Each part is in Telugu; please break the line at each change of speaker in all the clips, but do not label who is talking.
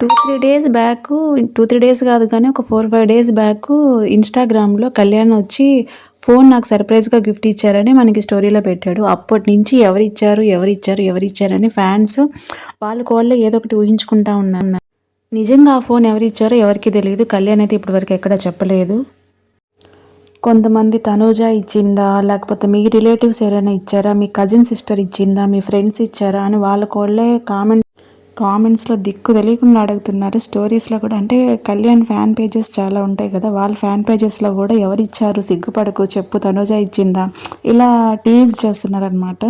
Two three days back two three days కాదు కానీ ఒక ఫోర్ ఫైవ్ డేస్ బ్యాక్ ఇన్స్టాగ్రామ్లో కళ్యాణ్ వచ్చి ఫోన్ నాకు సర్ప్రైజ్గా గిఫ్ట్ ఇచ్చారని మనకి స్టోరీలో పెట్టాడు. అప్పటి నుంచి ఎవరు ఇచ్చారు ఎవరు ఇచ్చారు ఎవరు ఇచ్చారని ఫ్యాన్స్ వాళ్ళ కోళ్ళే ఏదో ఒకటి ఊహించుకుంటా ఉన్నాను నిజంగా ఆ ఫోన్ ఎవరు ఇచ్చారో ఎవరికి తెలియదు. కళ్యాణ్ అయితే ఇప్పటివరకు ఎక్కడ చెప్పలేదు. కొంతమంది తనూజ ఇచ్చిందా లేకపోతే మీ రిలేటివ్స్ ఎవరైనా ఇచ్చారా మీ కజిన్ సిస్టర్ ఇచ్చిందా మీ ఫ్రెండ్స్ ఇచ్చారా అని వాళ్ళ కోళ్ళే కామెంట్ కామెంట్స్లో దిక్కు తెలియకుండా అడుగుతున్నారు. స్టోరీస్లో కూడా అంటే కళ్యాణ్ ఫ్యాన్ పేజెస్ చాలా ఉంటాయి కదా వాళ్ళ ఫ్యాన్ పేజెస్లో కూడా ఎవరు ఇచ్చారు సిగ్గుపడకు చెప్పు తనుజ ఇచ్చిందా? ఇలా టీజ్ చేస్తున్నారు అనమాట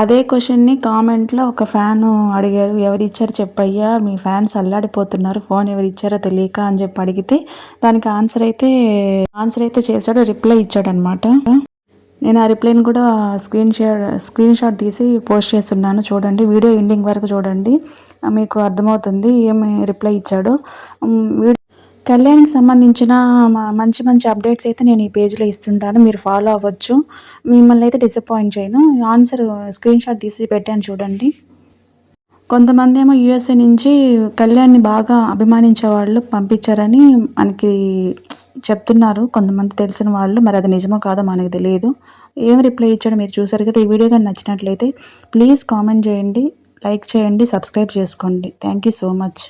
అదే క్వశ్చన్ని కామెంట్లో ఒక ఫ్యాన్ అడిగారు ఎవరు ఇచ్చారు చెప్పయ్యా మీ ఫ్యాన్స్ అల్లాడిపోతున్నారు ఫోన్ ఎవరు ఇచ్చారో తెలియక అని చెప్పి అడిగితే దానికి ఆన్సర్ అయితే ఆన్సర్ అయితే చేశాడు రిప్లై ఇచ్చాడనమాట నేను ఆ రిప్లైని కూడా స్క్రీన్ షేర్ స్క్రీన్ షాట్ తీసి పోస్ట్ చేస్తున్నాను. చూడండి వీడియో ఎండింగ్ వరకు చూడండి. మీకు అర్థమవుతుంది ఏమి రిప్లై ఇచ్చాడు. కళ్యాణ్కి సంబంధించిన మంచి మంచి అప్డేట్స్ అయితే నేను ఈ పేజ్లో ఇస్తుంటాను. మీరు ఫాలో అవ్వచ్చు. మిమ్మల్ని అయితే డిసప్పాయింట్ చేయను. ఆన్సర్ స్క్రీన్ షాట్ తీసి పెట్టాను చూడండి. కొంతమంది ఏమో యూఎస్ఏ నుంచి కళ్యాణ్ని బాగా అభిమానించే వాళ్ళు పంపించారని మనకి చెప్తున్నారు. కొంతమంది తెలిసిన వాళ్ళు మరి అది నిజమో కాదో మనకు తెలియదు. ఏం రిప్లై ఇచ్చాడో మీరు చూసారు కదా ఈ వీడియో కానీ నచ్చినట్లయితే ప్లీజ్ కామెంట్ చేయండి లైక్ చేయండి సబ్స్క్రైబ్ చేసుకోండి. Thank you so much.